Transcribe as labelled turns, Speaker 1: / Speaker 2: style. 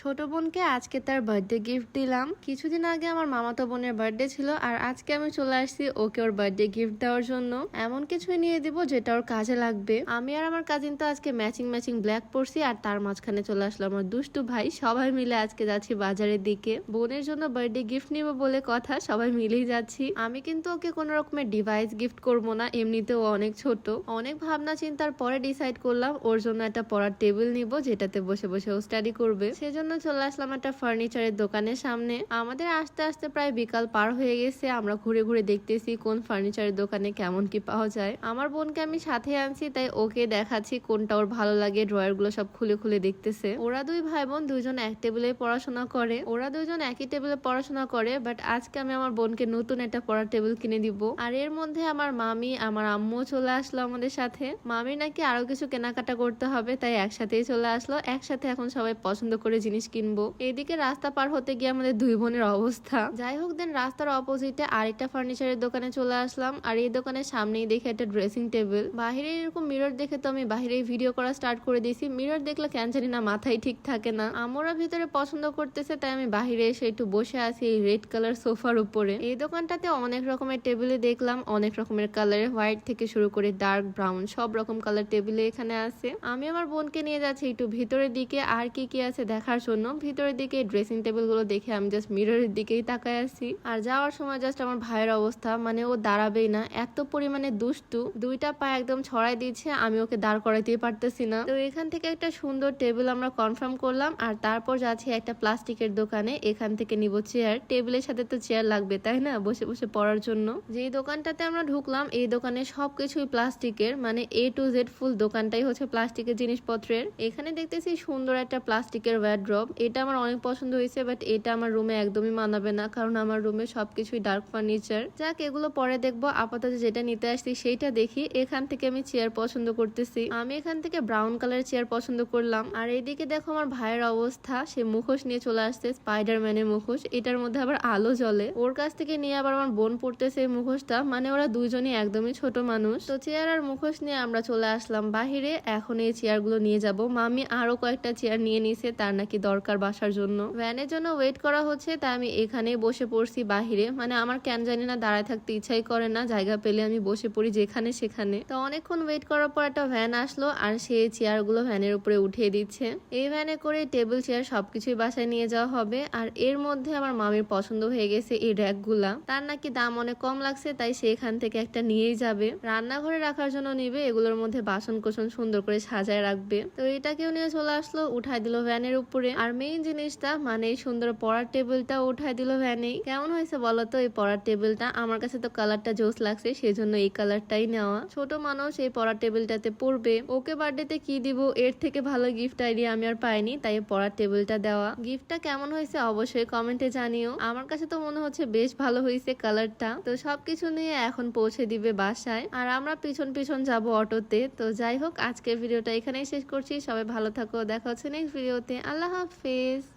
Speaker 1: ছোট বোনকে আজকে তার বার্থডে গিফট দিলাম। কিছুদিন আগে আমার মামাতো বোনের বার্থডে ছিল আর আজকে আমি চলে আসছি ওকে ওর বার্থডে গিফট দেওয়ার জন্য। এমন কিছু নিয়ে দিব যেটা ওর কাজে লাগবে। আমি আর আমার কাজিন তো আজকে ম্যাচিং ম্যাচিং ব্ল্যাক পরছি আর তার মাঝখানে চলে আসলো আমার দুষ্টু ভাই। সবাই মিলে আজকে যাচ্ছি বাজারের দিকে। বোনের জন্য বার্থডে গিফট নিব বলে কথা, সবাই মিলেই যাচ্ছি। আমি কিন্তু ওকে কোনো রকমের ডিভাইস গিফট করব না, এমনিতেও অনেক ছোট। অনেক ভাবনা চিন্তার পরে ডিসাইড করলাম ওর জন্য একটা পড়ার টেবিল নিব যেটাতে বসে বসে ও স্টাডি করবে। সেজন্য চলে আসলাম একটা ফার্নিচারের দোকানের সামনে। আমাদের আস্তে আস্তে প্রায় বিকাল পার হয়ে গেছে। আমরা ঘুরে ঘুরে দেখতেছি কোন ফার্নিচারের দোকানে কেমন কি পাওয়া যায়। আমার বোনকে আমি সাথে আনছি, তাই ওকে দেখাচ্ছি কোনটা ওর ভালো লাগে। ড্রয়ারগুলো সব খুলে খুলে দেখতেছে। ওরা দুই ভাই বোন দুইজন এক টেবিলে পড়াশোনা করে। ওরা দুইজন একই টেবিলে পড়াশোনা করে বাট আজকে আমি আমার বোনকে নতুন একটা পড়ার টেবিল কিনে দিব। আর এর মধ্যে আমার মামি, আমার আম্মু চলে আসলো আমাদের সাথে। মামির নাকি আরও কিছু কেনাকাটা করতে হবে, তাই একসাথেই চলে আসলো। একসাথে এখন সবাই পছন্দ করে জিনিস কিনবো। এইদিকে রাস্তা পার হতে গিয়ে আমাদের দুই বোনের অবস্থা। যাই হোক দেন রাস্তার অপোজিটে আরেকটা ফার্নিচারের দোকানে চলে আসলাম। আর এই দোকানের সামনেই দেখে একটা ড্রেসিং টেবিল বাহিরে এরকম মিরর দেখে তো আমি বাহিরে ভিডিও করা স্টার্ট করে দিয়েছি। মিরর দেখলে কেন জানি না মাথায় ঠিক থাকে না। আমরা ভিতরে পছন্দ করতেছে, তাই আমি বাহিরে এসে একটু বসে আছি এই রেড কালার সোফার উপরে। এই দোকানটাতে অনেক রকমের টেবিলে দেখলাম। অনেক রকমের কালারের হোয়াইট থেকে শুরু করে ডার্ক ব্রাউন সব রকম কালার টেবিলে এখানে আছে। আমি আমার বোনকে নিয়ে যাচ্ছি একটু ভিতরের দিকে। আর কি কি আছে দেখার জন্য ভিতরের দিকে ড্রেসিং টেবিলগুলো দেখে আমি জাস্ট মিররের দিকেই তাকায় আছি। আর যাওয়ার সময় জাস্ট আমার ভাইয়ের অবস্থা মানে ও দাঁড়াবেই না। এত পরিমাণে দুষ্টু, দুইটা পা একদম ছড়াই দিচ্ছে আমি ওকে দাঁড় করাইতেই পারতেছি না। তো এখান থেকে একটা সুন্দর টেবিল আমরা কনফার্ম করলাম, আর তারপর যাচ্ছি একটা প্লাস্টিকের দোকানে, এখান থেকে নিব চেয়ার টেবিলের সাথে তো চেয়ার লাগবে, তাই না? বসে বসে পড়ার জন্য। যেই দোকানটাতে আমরা ঢুকলাম, এই দোকানে সবকিছুই প্লাস্টিকের মানে এ টু জেড ফুল দোকানটাই হচ্ছে প্লাস্টিকের জিনিসপত্রের। এখানে দেখতেছি সুন্দর একটা প্লাস্টিকের ওয়ার্ড্রপ এটা আমার অনেক পছন্দ হয়েছে বাট এটা আমার রুমে একদমই মানাবে না, কারণ আমার রুমে সবকিছুই ডার্ক ফার্নিচার যাক, এগুলো পরে দেখব, আপাতত যেটা নিতে আসছি সেইটা দেখি, এখান থেকে আমি চেয়ার পছন্দ করতেছি। আমি এখান থেকে ব্রাউন কালার চেয়ার পছন্দ করলাম। আর এইদিকে দেখো আমার ভাইয়ের অবস্থা, সে মুখোশ নিয়ে চলে আসছে স্পাইডার স্পাইডারম্যানের মুখোশ, এটার মধ্যে আবার আলো জ্বলে। ওর কাছ থেকে নিয়ে আবার আমার বোন পড়তেছে এই মুখোশটা মানে ওরা দুইজনই একদমই ছোট মানুষ। তো চেয়ার আর মুখোশ নিয়ে আমরা চলে আসলাম বাহিরে, এখন এই চেয়ারগুলো নিয়ে যাব। মামি আরও কয়েকটা চেয়ার নিয়ে নিছে তার নাকি দরকার বাসার জন্য। ভ্যানের জন্য ওয়েট করা হচ্ছে, তাই আমি এখানেই বসে পড়ছি বাহিরে। মানে আমার কেন জানি না দাঁড়ায় থাকতে ইচ্ছাই করে না, জায়গা পেলে আমি বসে পড়ি যেখানে সেখানে। তো অনেকক্ষণ ওয়েট করার পর একটা ভ্যান আসলো, আর সেই চেয়ারগুলো ভ্যানের উপরে উঠিয়ে দিচ্ছে। এই ভ্যানে করে টেবিল চেয়ার সবকিছুই বাসায় নিয়ে যাওয়া হবে, আর এর মধ্যে আমার মামির পছন্দ হয়ে গেছে এই র্যাকগুলা তার নাকি দাম অনেক কম লাগছে, তাই সে এখান থেকে একটা নিয়েই যাবে। রান্নাঘরে রাখার জন্য নিবে, এগুলোর মধ্যে বাসন কোসন সুন্দর করে সাজায় রাখবে। তো এটাকেও নিয়ে চলে আসলো উঠাই দিল ভ্যানের উপরে। আর মেইন জিনিসটা মানে এই সুন্দর পড়ার টেবিলটা উঠাই দিল ভ্যানেই কেমন হয়েছে বলো তো এই পড়ার টেবিলটা আমার কাছে তো কালারটা জোস লাগছে, সেজন্য এই কালারটাই নেওয়া। ছোট মানুষ এই পড়ার টেবিলটাতে পড়বে। ওকে বার্থডেতে কি দিব? এর থেকে ভালো গিফট আইডিয়া আমি আর পাইনি, তাই পড়ার টেবিলটা দেওয়া। গিফটটা কেমন হয়েছে অবশ্যই কমেন্টে জানিও। আমার কাছে তো মনে হচ্ছে বেশ ভালো হয়েছে কালারটা তো সবকিছু নিয়ে এখন পৌঁছে দিবে বাসায়। আর আমরা পিছন পিছন যাব অটোতে। তো যাই হোক, আজকের ভিডিওটা এখানেই শেষ করছি। সবাই ভালো থাকো। দেখা হচ্ছে নেক্সট ভিডিওতে আল্লাহ হাফেজ